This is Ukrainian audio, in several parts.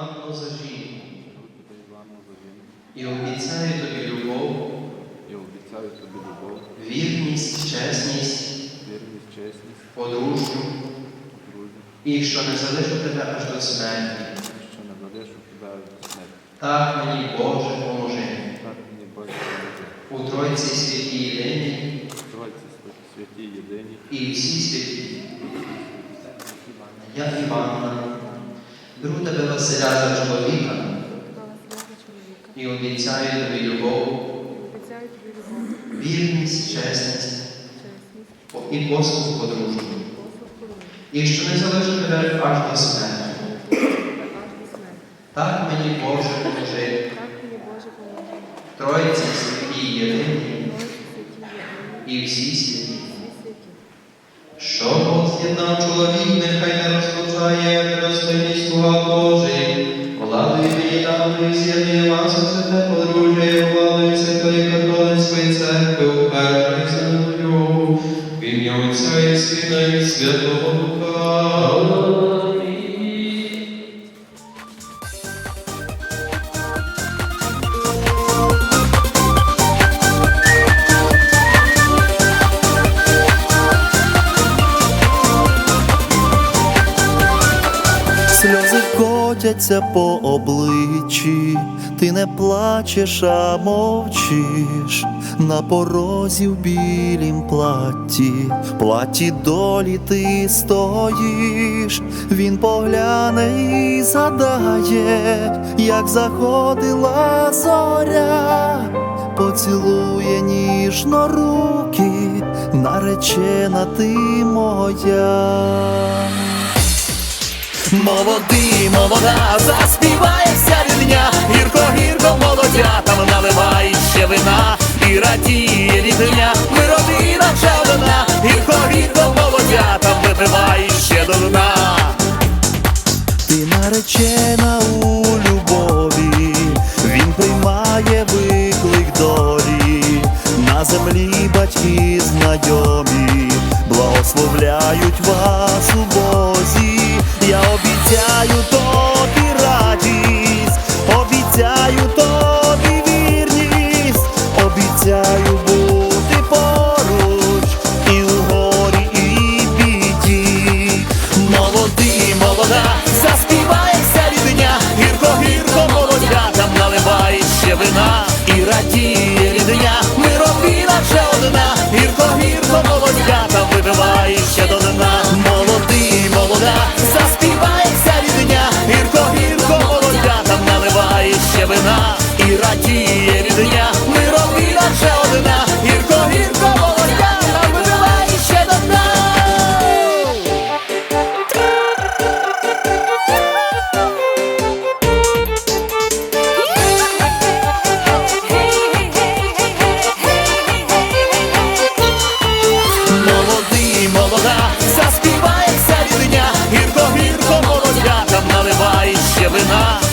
ванну за жінку і обіцяю тобі любов, і обіцяю тобі любов, вірність, чесність, вірність, чесність, подружжю, друзі, і що не залишу тебе аж до смерті. що не залишу тебе аж до смерті. Так мені Боже поможи. Так мені Боже поможи. У Тройці святій єдині У Тройці свя- святі. Єдині, і всі святі. Я Іванна, беру тебе Василя за чоловіка і обіцяю тобі любов, вірність, чесність і послуг подружжю. послуг. І що не залишу тебе аж до смерті. Так мені Боже поможи. Тройці святі єдині і всі святі. Що Бог з'єднав чоловік, нехай не достойність слуга Божий. Владою мені даною вас святе подружжя, і владою Святої Католицької церкви упершої землею. В ім'я Отця і Сина і Святого Духа. Сльози котяться по обличчі, ти не плачеш, а мовчиш. На порозі в білім платі, платі долі ти стоїш, він погляне і згадає, як заходила зоря, поцілує ніжно руки, наречена ти моя. Молодий, молода, заспіває вся рідня, гірко, гірко, молодятам наливає ще вина. І радіє рідня, ми родина вже одна, гірко, гірко, молодятам випиває ще до дна. Ти наречена у обіцяю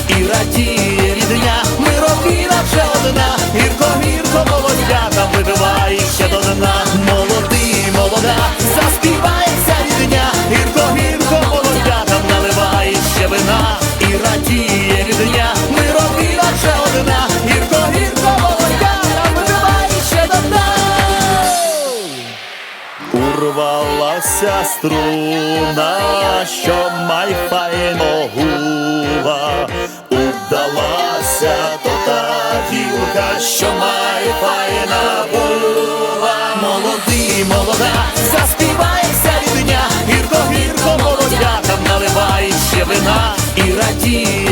і радіє рідня, ми родина вже одна, гірко, гірко, молодятам вибивай ще до дна. Молодий, молода, заспівайся рідня, гірко, гірко, молодятам наливай ще вина. І радіє рідня, ми родина вже одна, гірко, гірко, молодятам вибивай ще до дна. Урвалася струна, що май файно що має файна була. Молодий, молода, заспівається від дня, гірко, гірко молодя, там наливає ще вина. І радіє.